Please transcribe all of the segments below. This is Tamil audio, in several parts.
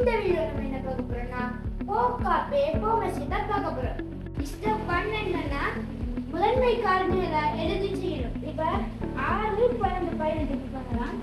இந்த வீடியோ நம்ம என்ன பார்க்க போறோம்னா போக்காப்பே போமசி தான் பார்க்க போறோம். ஸ்டெப் ஒன் என்னன்னா முதன்மை காரணிகளை எழுதி செய்யணும். இப்ப ஆறு பன்னெண்டு பதினெட்டு பண்ணலாம்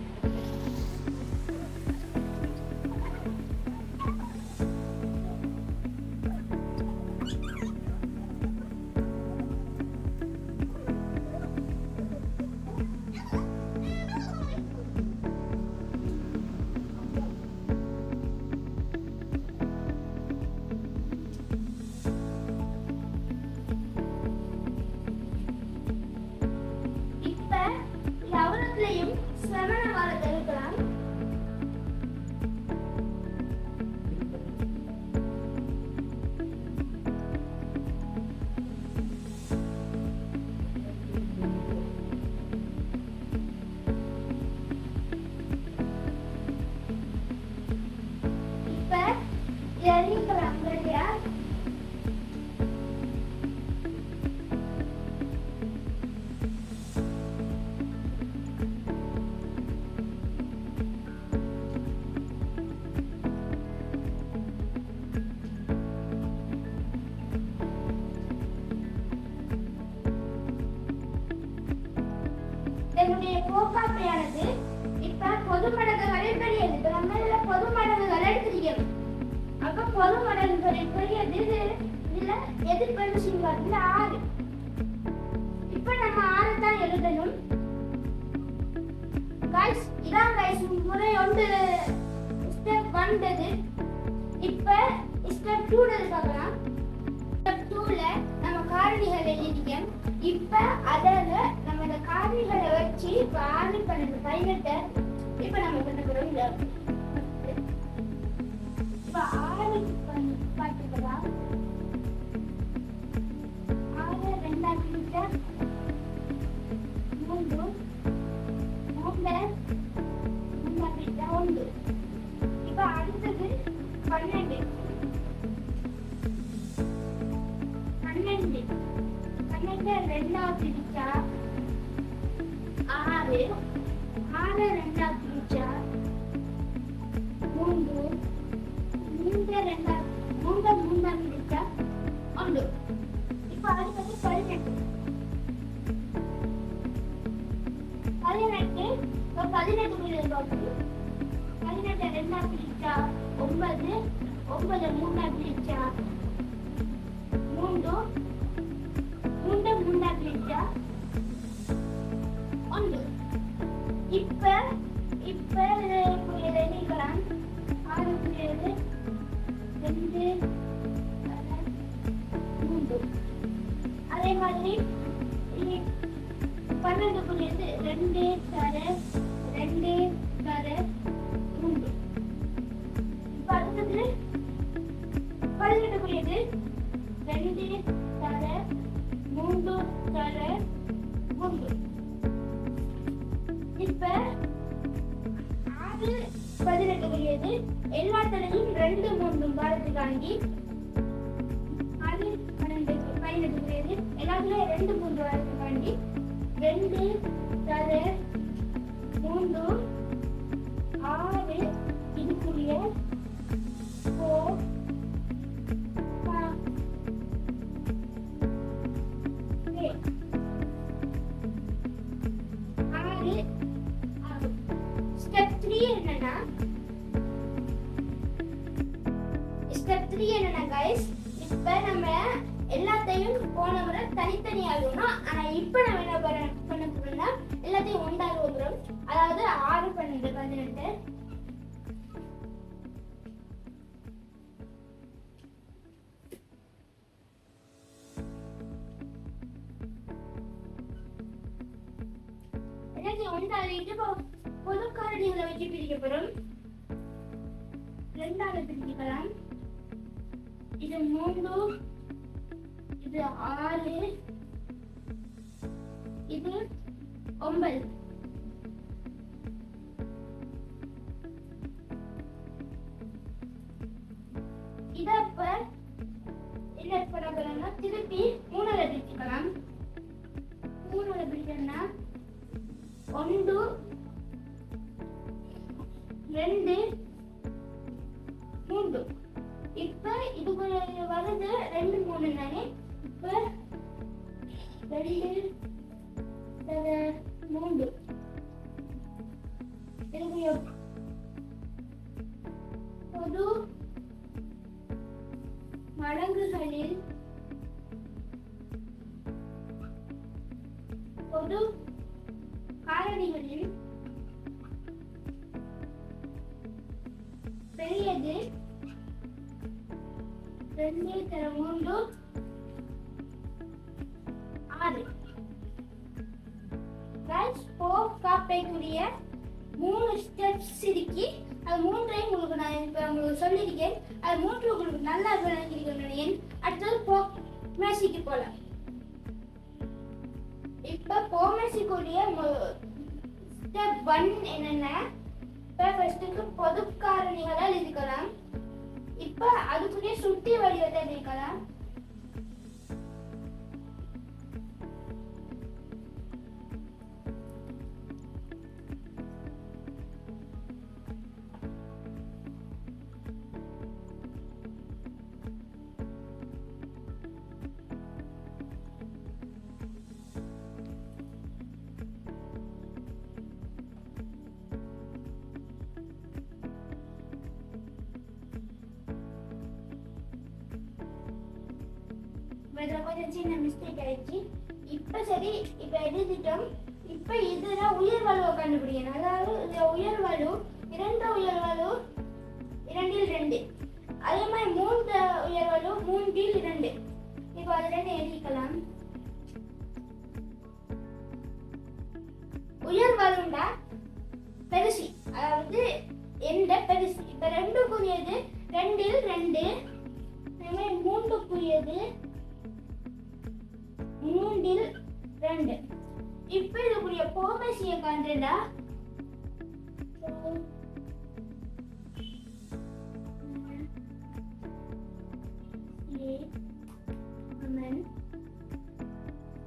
முக்கியம் அப்ப பொது மடங்குகளில் பெரியது இது இதுல எதிர்ப்பு சிங்காட்டுல ஆறு. இப்ப நம்ம ஆறு தான் எழுதணும். கைஸ் இதான் கைஸ் முறை ஒன்று. ஸ்டெப் ஒன்றது இப்ப ஸ்டெப் டூல பார்க்கலாம் ஸ்டெப் டூல நம்ம காரணிகள் எழுதிக்கோம் இப்ப அதில் நம்ம இந்த காரணிகளை வச்சு இப்ப ஆறு பன்னெண்டு பதினெட்டு இப்ப நம்ம பண்ண போறோம் இந்த பதினெட்டு பிரிச்சா ஒன்பது. ஒன்பது மூணாம் பிரிச்சா மூன்று. மூன்று மூணாம் பிரிச்சா ஒன்று. இப்ப இப்ப எழுதிக்கலாம் ஆறு ஏழு ரெண்டு மூன்று. அதே மாதிரி பன்னெண்டு புள்ளி ரெண்டு தர ரெண்டு தர ரெண்டு தர மூன்று தர மூன்று இப்ப ஆறு பதினெட்டு புரியுது எல்லா தடையும் ரெண்டு மூன்று வாரத்துக்காண்டி ஆறு பன்னெண்டு பதினெட்டு எல்லாத்துலயும் ரெண்டு மூன்று வாரத்துக்காண்டி ரெண்டு தர மூன்று ஸ்டெப் த்ரீ என்னன்னா கைஸ் இப்ப நம்ம எல்லாத்தையும் போன முறை தனித்தனியா எழுதணும் ஆனா இப்ப நம்ம என்ன பண்ண பண்ண போகிறோம்னா எல்லாத்தையும் ஒன்றாக எழுதுறோம் அதாவது ஆறு பன்னெண்டு பதினெட்டு. எல்லாத்தையும் ஒன்றாக இப்போ பொது காரணிகளை வச்சு பிரிக்க போறோம் ரெண்டாவது பிரிக்கலாம் இது மூன்று இது ஆறு இது ஒன்பது. இத இப்ப என்ன பண்ண போறோம்னா திருப்பி மூணாவது பிரிச்சுக்கலாம் மூணாவது பிரிச்சோம்னா ஒன்று ரெண்டு மூன்று. இப்ப இதுக்குள்ள வருது ரெண்டு மூணு தானே? இப்ப ரெண்டு மூன்று. பொது மடங்குகளில் ரெண்டு மூன்று. ஆறு. ரைஸ் ஃபோர் காப்பைக்குரிய மூணு ஸ்டெப்ஸ் இருக்கு அது மூன்றையும் உங்களுக்கு நான் இப்போ உங்களுக்கு சொல்லியிருக்கேன். அது மூன்று உங்களுக்கு நல்லா விளங்கியிருக்கேன் அடுத்தது போ மேசிக்கு போகலாம் இப்போ போமேசிக்குரிய ஸ்டெப் ஒன் என்னென்ன? இப்போ ஃபஸ்ட்டுக்கு பொது காரணிகளால் இருக்கலாம். இப்போ அதுக்குள்ளே சுட்டி வடிவத்தை எழுதிக்கலாம் இதில் கொஞ்சம் சின்ன மிஸ்டேக் ஆயிடுச்சு. இப்போ சரி இப்போ எழுதிட்டோம். இப்போ இதுல உயர்வலுவை கண்டுபிடிக்கணும். அதாவது இந்த உயர் வலு இரண்டு உயர்வலு இரண்டில் ரெண்டு. அதே மாதிரி மூன்று உயர்வலு மூன்றில் இரண்டு. இப்போ அது ரெண்டு எழுதிக்கலாம். உயர்வலுண்டா பெருசி. அதாவது எந்த பெருசி? இப்போ ரெண்டுக்குரியது ரெண்டில் ரெண்டு. அதே மாதிரி மூன்றுக்குரியது மூன்றில் ரெண்டு. இப்ப இதுக்குரிய போமசிய கண்டுடா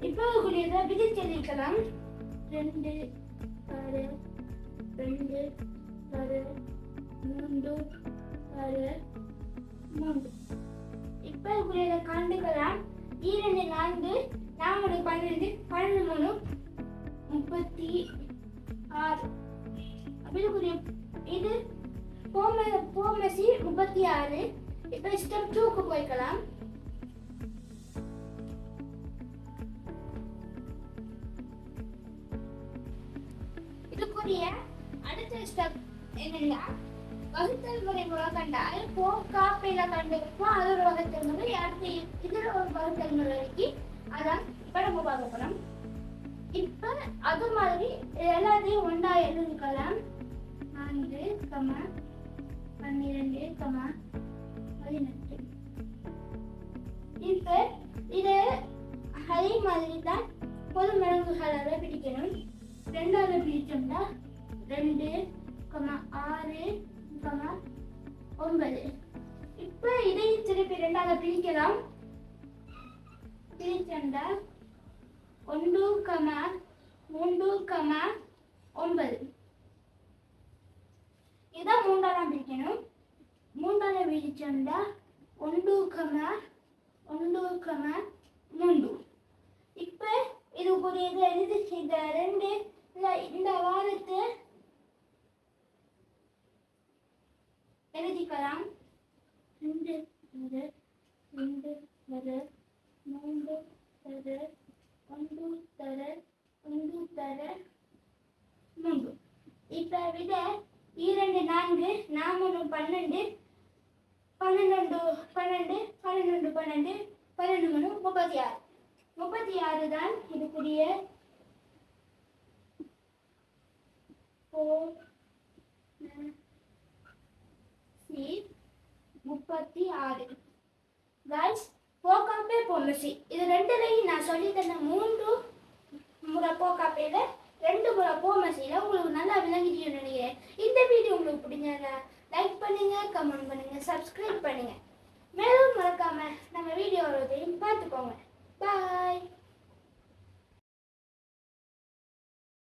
இப்போ இதுக்குரியத விதிச்செல்லிக்கலாம் ரெண்டு ஆறு ரெண்டு ஆறு மூன்று ஆறு மூன்று. இப்ப இதுக்குரியத கண்டுக்கலாம். இரண்டு நான்கு நான்கு பன்னெண்டு பன்னெண்டு மூணு முப்பத்தி ஆறு. அப்படிக்குரிய இது போம போமசி முப்பத்தி ஆறு. இப்போ ஸ்டெப் டூக்கு போய்க்கலாம். இதுக்குரிய அடுத்த ஸ்டெப் என்னன்னா வகுத்தல் முறை மூலம் கண்டால் போ காப்பையில கண்டிருப்போம் அது ஒரு வகுத்தல் முறை அடுத்து இதுல ஒரு வகுத்தல் முறை இருக்கு அதான் இப்ப நம்ம பார்க்க போறோம் இப்ப அது மாதிரி எல்லாத்தையும் ஒன்றா எழுதிக்கலாம். நான்கு கம பன்னிரெண்டு கம பதினெட்டு. இப்ப இது அதே மாதிரி தான் பொது மடங்குகளால பிடிக்கணும். ரெண்டாவது பிடிச்சோம்னா ரெண்டு கமா ஆறு ஒன்பது. இப்ப இதையும் திருப்பி ரெண்டாவது பிரிக்கலாம். பிரிச்சண்டா ஒன்று கமா மூன்று கமா ஒன்பது. இதான் மூன்றாம் பிரிக்கணும். மூன்றாம் பிரிச்சண்டா ஒன்று கமா ஒன்று கமா மூன்று. இப்ப இது ஒரு இது எழுதி இந்த ரெண்டு இந்த வாரத்தை எழுதிக்கலாம். ரெண்டு ஒரு ரெண்டு ஒரு மூன்று தர ஒன்று தர ஒன்று தர மூன்று. இப்போ விட இரண்டு நான்கு நாமூணு பன்னெண்டு பன்னெண்டு பன்னெண்டு பன்னெண்டு பன்னெண்டு பன்னெண்டு மணும் முப்பத்தி ஆறு. முப்பத்தி ஆறு தான் இதுக்குரிய ஓ முப்பத்தி ஆறு. கேர்ள்ஸ் போக்காப்பே பொம்மசி இது ரெண்டுலையும் நான் சொல்லி தந்த மூன்று முறை போக்காப்பேல ரெண்டு முறை போமசியில் உங்களுக்கு நல்லா விளங்கிட்டு நினைக்கிறேன். இந்த வீடியோ உங்களுக்கு பிடிச்சதா லைக் பண்ணுங்க கமெண்ட் பண்ணுங்க சப்ஸ்கிரைப் பண்ணுங்க. மேலும் மறக்காம நம்ம வீடியோவை பார்த்துக்கோங்க. பாய்